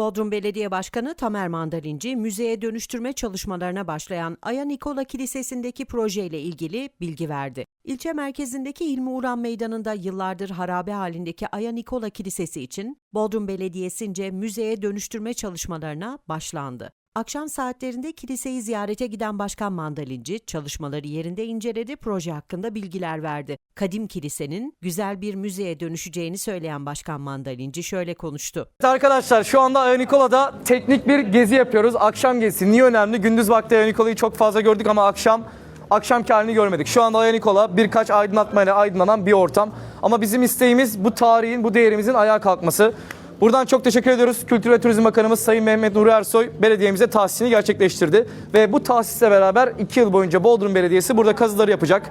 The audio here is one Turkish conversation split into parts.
Bodrum Belediye Başkanı Tamer Mandalinci, müzeye dönüştürme çalışmalarına başlayan Aya Nikola Kilisesi'ndeki projeyle ilgili bilgi verdi. İlçe merkezindeki İlmi Uğran Meydanı'nda yıllardır harabe halindeki Aya Nikola Kilisesi için Bodrum Belediyesi'nce müzeye dönüştürme çalışmalarına başlandı. Akşam saatlerinde kiliseyi ziyarete giden Başkan Mandalinci çalışmaları yerinde inceledi, proje hakkında bilgiler verdi. Kadim kilisenin güzel bir müzeye dönüşeceğini söyleyen Başkan Mandalinci şöyle konuştu. Arkadaşlar şu anda Aya Nikola'da teknik bir gezi yapıyoruz. Akşam gezisi. Niye önemli? Gündüz vakti Aya Nikola'yı çok fazla gördük ama akşam akşamki halini görmedik. Şu anda Aya Nikola birkaç aydınlatmayla aydınlanan bir ortam. Ama bizim isteğimiz bu tarihin, bu değerimizin ayağa kalkması. Buradan çok teşekkür ediyoruz. Kültür ve Turizm Bakanımız Sayın Mehmet Nuri Ersoy belediyemize tahsisini gerçekleştirdi. Ve bu tahsisle beraber 2 yıl boyunca Bodrum Belediyesi burada kazıları yapacak.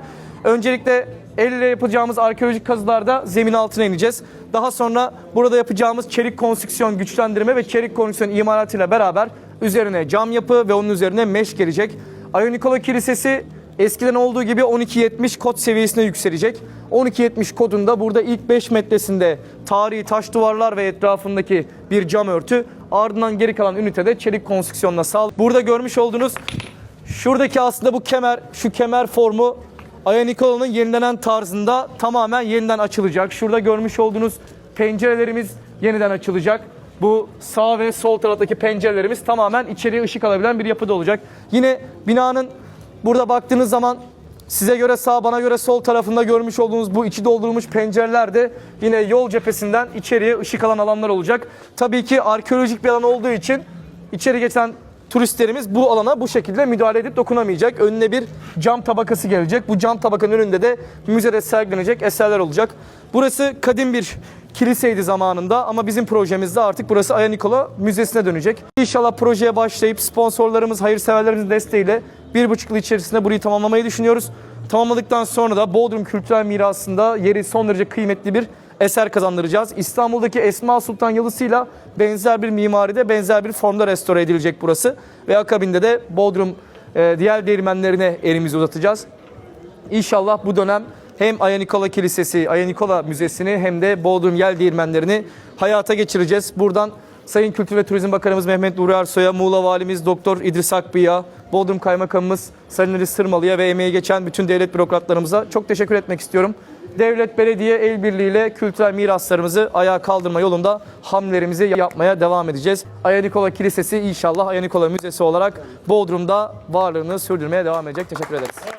Öncelikle el ile yapacağımız arkeolojik kazılarda zemin altına ineceğiz. Daha sonra burada yapacağımız çelik konstrüksiyon güçlendirme ve çelik konstrüksiyon imalatıyla beraber üzerine cam yapı ve onun üzerine meş gelecek. Ayo Nikola Kilisesi eskiden olduğu gibi 1270 kod seviyesine yükselecek. 1270 kodunda burada ilk 5 metresinde tarihi taş duvarlar ve etrafındaki bir cam örtü. Ardından geri kalan ünitede çelik konstrüksiyonla sağ. Burada görmüş olduğunuz şuradaki aslında bu kemer, şu kemer formu Aya Nikola'nın yenilenen tarzında tamamen yeniden açılacak. Şurada görmüş olduğunuz pencerelerimiz yeniden açılacak. Bu sağ ve sol taraftaki pencerelerimiz tamamen içeriye ışık alabilen bir yapıda olacak. Yine binanın burada baktığınız zaman size göre sağ bana göre sol tarafında görmüş olduğunuz bu içi doldurulmuş pencereler de yine yol cephesinden içeriye ışık alan alanlar olacak. Tabii ki arkeolojik bir alan olduğu için içeri geçen turistlerimiz bu alana bu şekilde müdahale edip dokunamayacak. Önüne bir cam tabakası gelecek. Bu cam tabakanın önünde de müzede sergilenecek eserler olacak. Burası kadim bir kiliseydi zamanında ama bizim projemizde artık burası Aya Nikola Müzesi'ne dönecek. İnşallah projeye başlayıp sponsorlarımız, hayırseverlerimizin desteğiyle bir buçuk yıl içerisinde burayı tamamlamayı düşünüyoruz. Tamamladıktan sonra da Bodrum kültürel mirasında yeri son derece kıymetli bir eser kazandıracağız. İstanbul'daki Esma Sultan Yalısı'yla benzer bir mimaride, benzer bir formda restore edilecek burası. Ve akabinde de Bodrum e, diğer değirmenlerine elimizi uzatacağız. İnşallah bu dönem hem Aya Nikola Kilisesi, Aya Nikola Müzesi'ni hem de Bodrum Yel Değirmenlerini hayata geçireceğiz. Buradan Sayın Kültür ve Turizm Bakanımız Mehmet Nuri Ersoy'a, Muğla Valimiz Doktor İdris Akbıy'a, Bodrum Kaymakamımız Sayın Ali Sırmalı'ya ve emeği geçen bütün devlet bürokratlarımıza çok teşekkür etmek istiyorum. Devlet, belediye el birliğiyle kültürel miraslarımızı ayağa kaldırma yolunda hamlelerimizi yapmaya devam edeceğiz. Aya Nikola Kilisesi inşallah Aya Nikola Müzesi olarak Bodrum'da varlığını sürdürmeye devam edecek. Teşekkür ederiz.